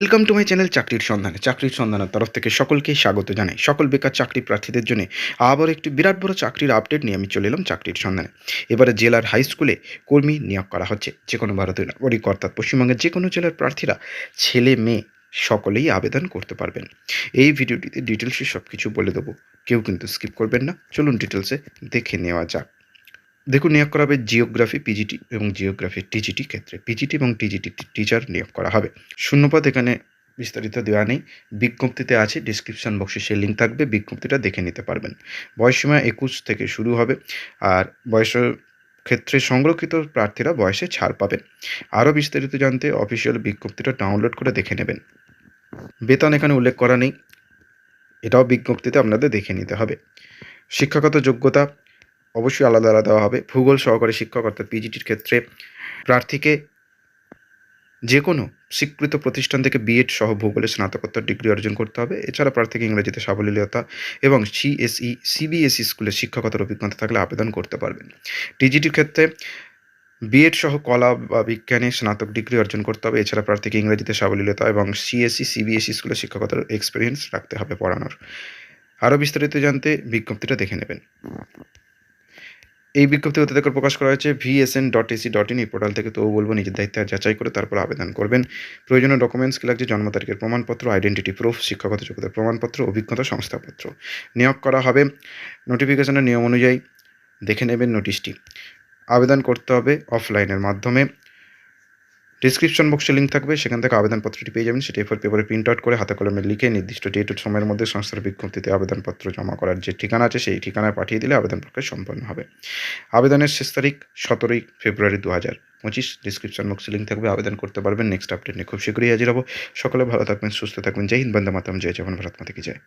Welcome to my channel চাকরির সন্ধানে চাকরির সন্ধানের তরফ থেকে সকলকে স্বাগত জানাই। সকল বেকার চাকরি প্রার্থীদের জন্য আবার একটি বিরাট বড় চাকরির আপডেট নিয়ে আমি চলে এলাম চাকরির সন্ধানে এবারে জেলার হাই স্কুলে কর্মী নিয়োগ করা হচ্ছে। যে কোনো ভারতীয় নাগরিক অর্থাৎ পশ্চিমবঙ্গের যে কোনো জেলার প্রার্থীরা ছেলে, মেয়ে সকলেই আবেদন করতে পারবেন। এই ভিডিওটিতে ডিটেলসে সব কিছু বলে দেবো। কেউ কিন্তু স্কিপ করবেন না। চলুন ডিটেলসে দেখে নেওয়া যাক। দেখুন, নিয়োগ করা হবে জিওগ্রাফি পিজিটি এবং জিওগ্রাফি টিজিটি ক্ষেত্রে। পিজিটি এবং টিজিটি টিচার নিয়োগ করা হবে। শূন্যপদ এখানে বিস্তারিত দেওয়া নেই। বিজ্ঞপ্তিতে আছে ডিসক্রিপশন বক্সে সেই লিঙ্ক থাকবে, বিজ্ঞপ্তিটা দেখে নিতে পারবেন। বয়সসীমা একুশ থেকে শুরু হবে আর বয়স ক্ষেত্রে সংরক্ষিত প্রার্থীরা বয়সে ছাড় পাবেন। আরও বিস্তারিত জানতে অফিসিয়াল বিজ্ঞপ্তিটা ডাউনলোড করে দেখে নেবেন। বেতন এখানে উল্লেখ করা নেই। এটাও বিজ্ঞপ্তিতে আপনাদের দেখে নিতে হবে। শিক্ষাগত যোগ্যতা অবশ্যই আলাদা আলাদা দেওয়া হবে। ভূগোল সহকারী শিক্ষক অর্থাৎ পিজিটির ক্ষেত্রে প্রার্থীকে যে কোনো স্বীকৃত প্রতিষ্ঠান থেকে বিএড সহ ভূগোলে স্নাতকোত্তর ডিগ্রি অর্জন করতে হবে। এছাড়া প্রার্থীকে ইংরেজিতে সাবলীলতা এবং সিএসই সিবিএসই স্কুলে শিক্ষকতার অভিজ্ঞতা থাকলে আবেদন করতে পারবেন। টিজিটির ক্ষেত্রে বিএড সহ কলা বা বিজ্ঞানে স্নাতক ডিগ্রি অর্জন করতে হবে। এছাড়া প্রার্থীকে ইংরেজিতে সাবলীলতা এবং সিএসই সিবিএসই স্কুলে শিক্ষকতার এক্সপিরিয়েন্স রাখতে হবে পড়ানোর। আরও বিস্তারিত জানতে বিজ্ঞপ্তিটা দেখে নেবেন। এই বিজ্ঞপ্তি অত্যাধিকার করে প্রকাশ করা হয়েছে VSN dot AC dot in এই পোর্টাল থেকে তো বলব নিজের দায়িত্বে যাচাই করে তারপর আবেদন করবেন। প্রয়োজনীয় ডকুমেন্টস কি লাগছে, জন্ম তারিখের প্রমাণপত্র আইডেন্টিটি প্রুফ শিক্ষাগত যোগ্যতার প্রমাণপত্র, অভিজ্ঞতা সংস্থাপত্র নিয়োগ করা হবে। নোটিফিকেশনের নিয়ম অনুযায়ী দেখে নেবেন নোটিশটি আবেদন করতে হবে অফলাইনের মাধ্যমে। ডিসক্রিপশন বক্সে লিঙ্ক থাকবে, সেখান থেকে আবেদনপত্রটি পেয়ে যাবেন। সেটি এরপর পেপারে প্রিন্ট আউট করে হাতে কলমে লিখে নির্দিষ্ট ডেট ও সময়ের মধ্যে সংস্থার বিজ্ঞপ্তিতে আবেদনপত্র জমা করার যে ঠিকানা আছে, সেই ঠিকানায় পাঠিয়ে দিলে আবেদন প্রক্রিয়া সম্পন্ন হবে। আবেদনের শেষ তারিখ সতেরোই ফেব্রুয়ারি দু হাজার পঁচিশ। ডিসক্রিপশন বক্সে লিঙ্ক থাকবে, আবেদন করতে পারবেন। নেক্সট আপডেট নিয়ে খুব শীঘ্রই হাজির হব। সকলে ভালো থাকবেন, সুস্থ থাকবেন। জয় হিন্দ, বন্দে মাতাম জয় জগন ভারত মাতা কি জয়।